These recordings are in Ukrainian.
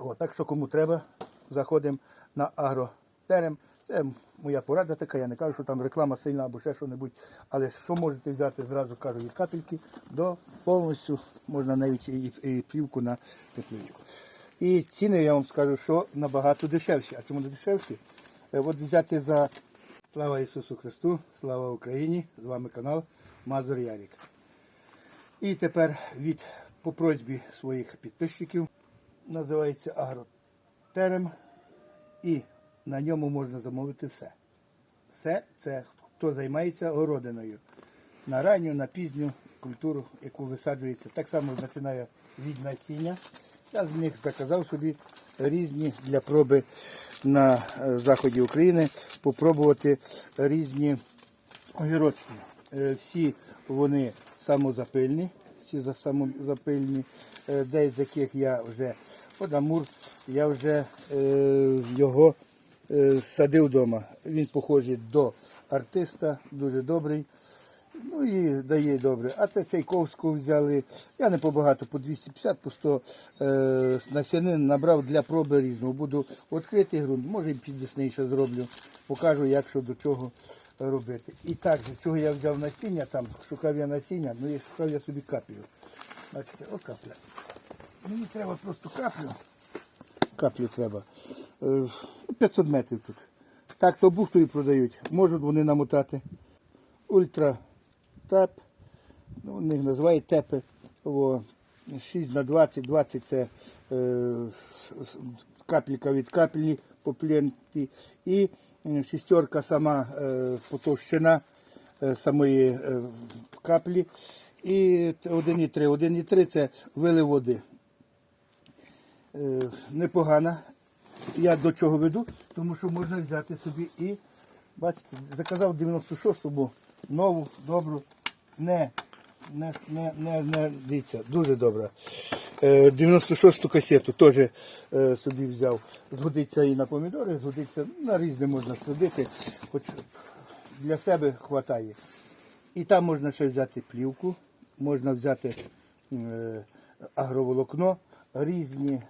О, так що кому треба, заходимо на агротерем. Це моя порада така, я не кажу, що там реклама сильна або ще що-небудь. Але що можете взяти, зразу кажу, від капельки до повністю можна навіть і, і плівку на тепличку. І ціни я вам скажу, що набагато дешевші. А чому не дешевші? Е, От взяти за слава Ісусу Христу, слава Україні! З вами канал Мазур Ярік. І тепер від по просьбі своїх підписчиків називається Агротерем. І на ньому можна замовити все. Все це хто займається городиною. На ранню, на пізню культуру, яку висаджується. Так само починає від насіння. Я з них заказав собі різні для проби на е, заході України, попробувати різні огірочки. Е, Всі вони самозапильні, всі за- самозапильні, Е, десь з яких я вже от Амур, я вже е, його е, садив вдома. Він похожий до артиста, дуже добрий. Ну і дає добре. А це Чайковського взяли. Я не побагато, по 250, по 100 е, насінин набрав для проби різного. Буду відкритий ґрунт, може і піддесніше зроблю. Покажу, як що до чого робити. І так, з чого я взяв насіння, там шукав я насіння, ну і шукав я собі каплю. Бачите, о капля. Мені треба просто каплю. Каплю треба. Е, 500 метрів тут. Так то бухтою продають. Можуть вони намотати. Ультра теп. Ну, у них називають тепи. О, 6 на 20, 20 це е, капелька від капелі по пленті. І шістерка сама е, потовщина е, самої е, каплі. І т- 1,3. 1,3 це вилив води. Е, непогана. Я до чого веду, тому що можна взяти собі і, бачите, заказав 96-ту, бо нову, добру, не, не, не, не, не дивіться, дуже добра. Е, 96-ту касету теж е, собі взяв. Згодиться і на помідори, згодиться, на різне можна садити, хоч для себе вистачає. І там можна ще взяти плівку, можна взяти е, агроволокно, різні,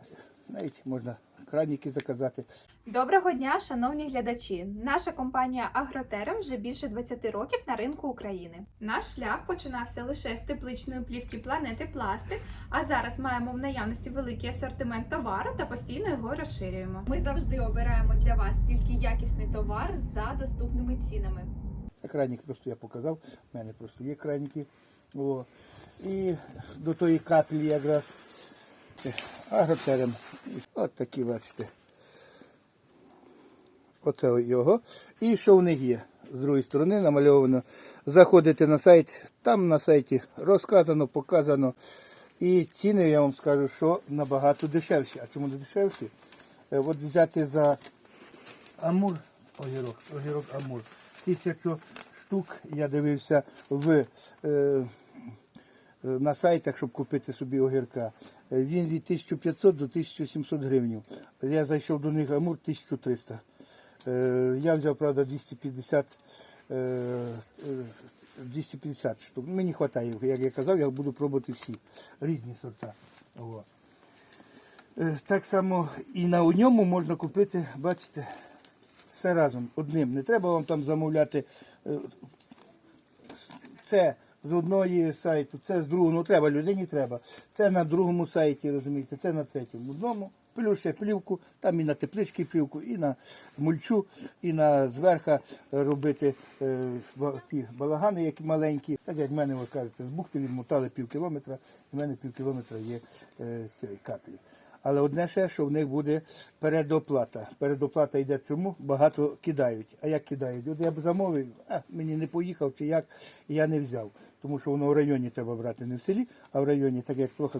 навіть можна краніки заказати. Доброго дня, шановні глядачі! Наша компанія Агротерем вже більше 20 років на ринку України. Наш шлях починався лише з тепличної плівки планети Пластик, а зараз маємо в наявності великий асортимент товару та постійно його розширюємо. Ми завжди обираємо для вас тільки якісний товар за доступними цінами. Кранік просто я показав, в мене просто є краніки. О. І до тої каплі якраз агротерем. От такі, бачите. Оце його. І що в них є? З другої сторони намальовано. Заходите на сайт, там на сайті розказано, показано. І ціни, я вам скажу, що набагато дешевші. А чому не дешевші? Е, От взяти за Амур, огірок, огірок Амур. Тисячу штук я дивився в, е, е, на сайтах, щоб купити собі огірка. Е, Він від 1500 до 1700 гривень. Я зайшов до них Амур 1300. Е, Я взяв, правда, 250, е, е, 250 штук. Мені вистачає, як я казав, я буду пробувати всі різні сорта. О. Так само і на ньому можна купити, бачите, все разом одним. Не треба вам там замовляти. Це з одної сайту, це з другого. Ну треба, людині треба. Це на другому сайті, розумієте, це на третьому. Одному. Плюс ще плівку, там і на теплички плівку, і на мульчу, і на зверха робити е, ті балагани, які маленькі. Так як в мене, ви кажете, з бухти відмотали пів кілометра, і в мене пів кілометра є е, цієї каплі. Але одне ще, що в них буде передоплата. Передоплата йде чому? Багато кидають. А як кидають? От я б замовив, а мені не поїхав чи як, і я не взяв. Тому що воно в районі треба брати, не в селі, а в районі, так як трохи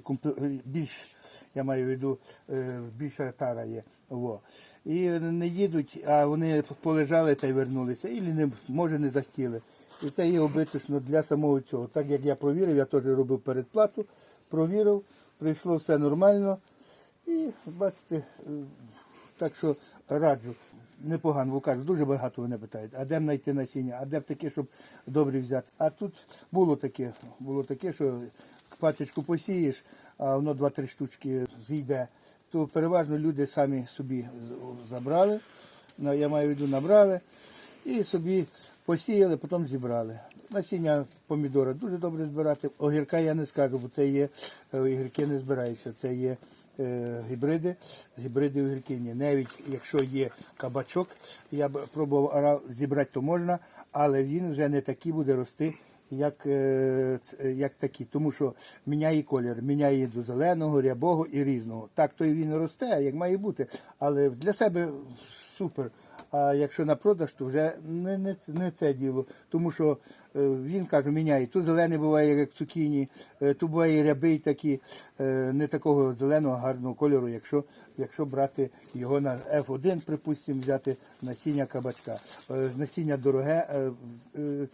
більш, я маю в виду, е, більша тара є. Во. І не їдуть, а вони полежали та й вернулися. І не, може не захотіли. І це є обиточно для самого цього. Так як я провірив, я теж робив передплату, провірив, прийшло все нормально. І бачите, е, так що раджу. Непогано, бо кажуть, дуже багато вони питають, а де знайти насіння, а де б таке, щоб добре взяти. А тут було таке, було таке, що пачечку посієш, а воно два-три штучки зійде то переважно люди самі собі забрали. Я маю в виду, набрали і собі посіяли, потім зібрали. Насіння помідора дуже добре збирати. Огірка я не скажу, бо це є е, огірки не збираються. Це є гібриди, гібриди огірки ні. Навіть якщо є кабачок, я б пробував зібрати, то можна, але він вже не такий буде рости. Як, е, як такі, тому що міняє колір, міняє до зеленого, рябого і різного. Так то і він росте, як має бути. Але для себе супер. А якщо на продаж, то вже не, не, не це діло. Тому що е, він каже, міняє. Тут зелений буває, як цукіні, е, тут буває рябий такий, е, не такого зеленого гарного кольору, якщо, якщо брати його на F1, припустимо, взяти насіння кабачка. Насіння дороге, е, е,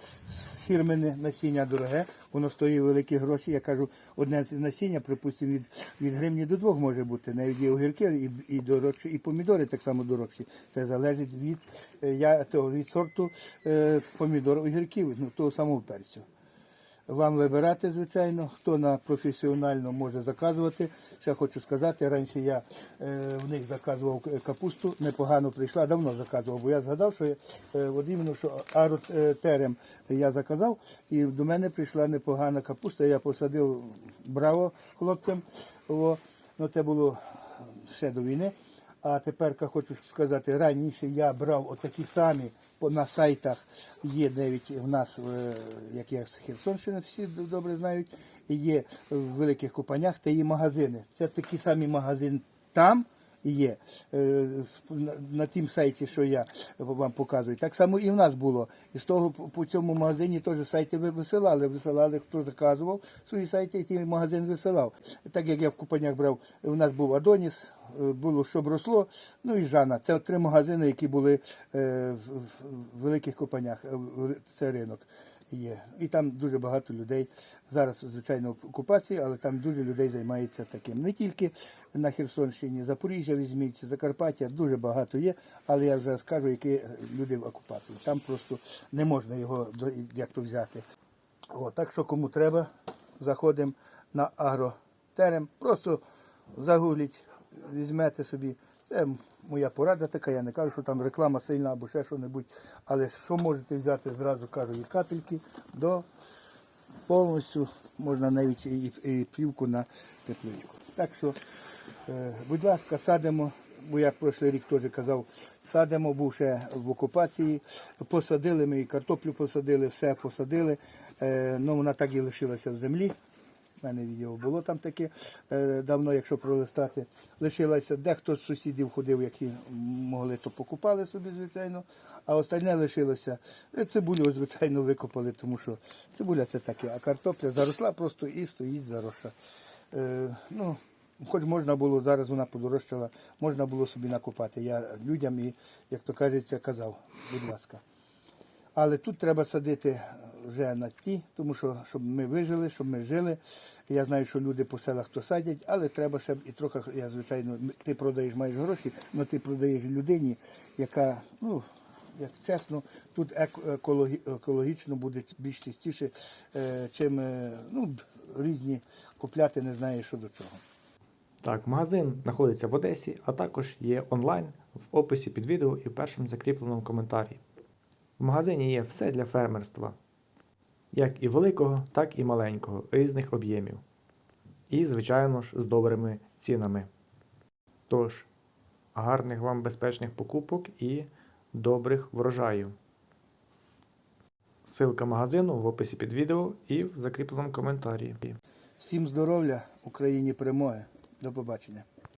фірменне насіння дороге, воно стоїть великі гроші. Я кажу, одне насіння, припустимо, від, від гривні до двох може бути. Навіть і огірки, і, і дорожчі, і помідори так само дорожчі. Це залежить від, е, я, того, від сорту е, помідор огірків, ну, того самого перцю. Вам вибирати, звичайно, хто на професіонально може заказувати. Ще хочу сказати, раніше я е, в них заказував капусту, непогано прийшла, давно заказував, бо я згадав, що е, от іменно, що аротерем я заказав, і до мене прийшла непогана капуста. Я посадив браво хлопцям. О, ну, це було ще до війни. А тепер хочу сказати, раніше я брав отакі самі на сайтах. Є навіть в нас, е, як я з Херсонщини, всі добре знають. Є в великих купанях, та є магазини. Це такі самі магазини там є. е, На, тім сайті, що я вам показую. Так само і в нас було. І з того по- цьому магазині теж сайти ви висилали. Висилали, хто заказував свої сайти, і магазин висилав. Так як я в купанях брав, у нас був Адоніс, е, було щоб росло, ну і Жана. Це три магазини, які були е, в, великих копанях. в- Це ринок є. І там дуже багато людей. Зараз, звичайно, в окупації, але там дуже людей займається таким. Не тільки на Херсонщині, Запоріжжя візьміть, Закарпаття, дуже багато є, але я вже скажу, які люди в окупації. Там просто не можна його як то взяти. О, так що кому треба, заходимо на агротерем, просто загугліть, візьмете собі. Це моя порада така, я не кажу, що там реклама сильна або ще що-небудь. Але що можете взяти, зразу кажу, і капельки до повністю, можна навіть і, і плівку на тепличку. Так що, е, будь ласка, садимо. Бо я прошлий рік теж казав, садимо, був ще в окупації, посадили ми і картоплю посадили, все посадили. Е, ну, вона так і лишилася в землі. У мене відео було там таке е, давно, якщо пролистати. Лишилася, дехто з сусідів ходив, які могли, то покупали собі, звичайно. А остальне лишилося. Е, Цибулю, звичайно, викопали, тому що цибуля це таке, а картопля заросла просто і стоїть заросла. Е, ну, хоч можна було, зараз вона подорожчала, можна було собі накопати. Я людям і, як то кажеться, казав, будь ласка. Але тут треба садити вже на ті, тому що щоб ми вижили, щоб ми жили. Я знаю, що люди по селах то садять, але треба ще і трохи, я звичайно, ти продаєш маєш гроші, але ти продаєш людині, яка, ну, як чесно, тут екологічно буде більш чистіше, е, чим е, ну, різні купляти, не знаю, що до чого. Так, магазин знаходиться в Одесі, а також є онлайн в описі під відео і в першому закріпленому коментарі. В магазині є все для фермерства, як і великого, так і маленького, різних об'ємів. І, звичайно ж, з добрими цінами. Тож, гарних вам безпечних покупок і добрих врожаїв. Ссылка магазину в описі під відео і в закріпленому коментарі. Всім здоров'я, Україні перемоги. До побачення.